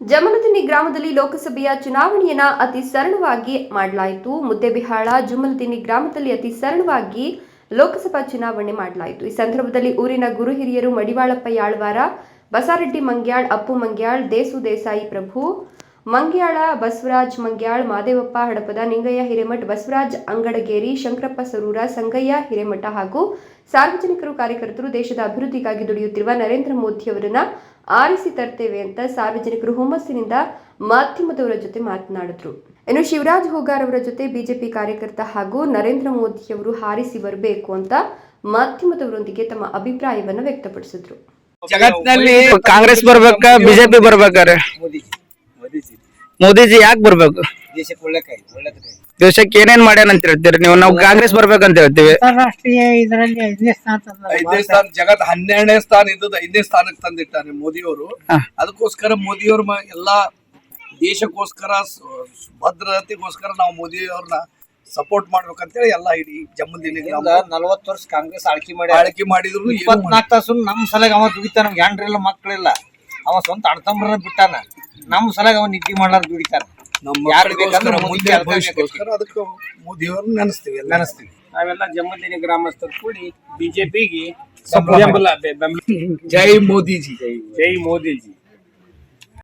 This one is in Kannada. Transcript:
ಜಮಲದಿನ್ನಿ ಗ್ರಾಮದಲ್ಲಿ ಲೋಕಸಭೆಯ ಚುನಾವಣೆಯನ್ನ ಅತಿ ಸರಳವಾಗಿ ಮಾಡಲಾಯಿತು. ಮುದ್ದೆಬಿಹಾಳ ಜುಮಲದಿನ್ನಿ ಗ್ರಾಮದಲ್ಲಿ ಅತಿ ಸರಳವಾಗಿ ಲೋಕಸಭಾ ಚುನಾವಣೆ ಮಾಡಲಾಯಿತು. ಈ ಸಂದರ್ಭದಲ್ಲಿ ಊರಿನ ಗುರು ಹಿರಿಯರು ಮಡಿವಾಳಪ್ಪ ಯಾಳ್ವಾರ, ಬಸಾರೆಡ್ಡಿ ಮಂಗ್ಯಾಳ್, ಅಪ್ಪು ಮಂಗ್ಯಾಳ್, ದೇಸು ದೇಸಾಯಿ ಪ್ರಭು, ಮಂಗ್ಯಾಳ ಬಸವರಾಜ್ ಮಂಗ್ಯಾಳ್, ಮಾದೇವಪ್ಪ ಹಡಪದ, ನಿಂಗಯ್ಯ ಹಿರೇಮಠ್ ಬಸವರಾಜ್ ಅಂಗಡಗೇರಿ, ಶಂಕರಪ್ಪ ಸರೂರ, ಸಂಗಯ್ಯ ಹಿರೇಮಠ ಹಾಗೂ ಸಾರ್ವಜನಿಕರು ಕಾರ್ಯಕರ್ತರು ದೇಶದ ಅಭಿವೃದ್ಧಿಗಾಗಿ ದುಡಿಯುತ್ತಿರುವ ನರೇಂದ್ರ ಮೋದಿ ಅವರನ್ನ ಆರಿಸಿ ತರ್ತೇವೆ ಅಂತ ಸಾರ್ವಜನಿಕರು ಹುಮ್ಮಸ್ಸಿನಿಂದ ಮಾಧ್ಯಮದವರ ಜೊತೆ ಮಾತನಾಡಿದ್ರು. ಇನ್ನು ಶಿವರಾಜ್ ಹೋಗಾರ್ ಅವರ ಜೊತೆ ಬಿಜೆಪಿ ಕಾರ್ಯಕರ್ತ ಹಾಗೂ ನರೇಂದ್ರ ಮೋದಿಯವರು ಹಾರಿಸಿ ಬರಬೇಕು ಅಂತ ಮಾಧ್ಯಮದವರೊಂದಿಗೆ ತಮ್ಮ ಅಭಿಪ್ರಾಯವನ್ನು ವ್ಯಕ್ತಪಡಿಸಿದ್ರು. ಜಗತ್ತಿನಲ್ಲಿ ಕಾಂಗ್ರೆಸ್ ಬರ್ಬೇಕಾ ಬಿಜೆಪಿ ಬರ್ಬೇಕಾರೆ ಮೋದಿಜಿ ಯಾಕೆ ಬರ್ಬೇಕು? ದೇಶಕ್ಕೆ ಏನೇನ್ ಮಾಡ್ಯಾನ ಅಂತ ಹೇಳ್ತೀರಿ ನೀವು? ನಾವು ಕಾಂಗ್ರೆಸ್ ಬರ್ಬೇಕಂತ ಹೇಳ್ತೀವಿ. ಅಂತಾರಾಷ್ಟ್ರೀಯ ಇದರಲ್ಲಿ ಐದನೇ ಸ್ಥಾನ ತಂದ ಐದನೇ ಸ್ಥಾನ ಜಗತ್ ಹನ್ನೆರಡನೇ ಸ್ಥಾನ ಇದ್ದದ್ದು ಐದನೇ ಸ್ಥಾನಕ್ಕೆ ತಂದಿಟ್ಟಾನೆ ಮೋದಿಯವರು. ಹಾ. ಅದಕ್ಕೋಸ್ಕರ ಮೋದಿಯವ್ರ ಮ- ಎಲ್ಲಾ ದೇಶಕ್ಕೋಸ್ಕರ ಸ- ಭದ್ರತೆಗೋಸ್ಕರ ನಾವು ಮೋದಿಯವ್ರನ್ನ ಸಪೋರ್ಟ್ ಮಾಡ್ಬೇಕಂತೇಳಿ ಎಲ್ಲ ಇಡೀ ಜಮ್ಮು ಗ್ರಾಮ ನಲವತ್ತು ವರ್ಷ ಕಾಂಗ್ರೆಸ್ ಆಳ್ಕೆ ಮಾಡಿ ಆಳ್ಕೆ ಮಾಡಿದ್ರು ಏನು ಇಪ್ಪತ್ನಾಲ್ಕು ತಾಸು ನಮ್ ಸಲಗ ಅವ ದುಡಿತಾನ ನಮ್ಗೆ ಹೆಂಡ್ರಿಲ್ಲ ಮಕ್ಳಿಲ್ಲ. ಅವ ಸ್ವಂತ ಅಣತಂಬ್ರ ಬಿಟ್ಟಾನ. ನಮ್ ಸಲಗ ಅವ ನಿದ್ದೆ ಮಾಡ್ಲಾರ ದುಡಿತಾನ. ಅದಕ್ಕೆ ಮೋದಿಯವ್ರನ್ನ ನೆನೆಸ್ತೀವಿ ಎಲ್ಲ ನೆನೆಸ್ತೀವಿ. ನಾವೆಲ್ಲ ಜಮ್ಮದಿನಿ ಗ್ರಾಮಸ್ಥರು ಕೂಡಿ ಬಿಜೆಪಿಗೆ ಬೆಂಬಲ ಜೈ ಮೋದಿಜಿ. ಜೈ ಮೋದಿಜಿ.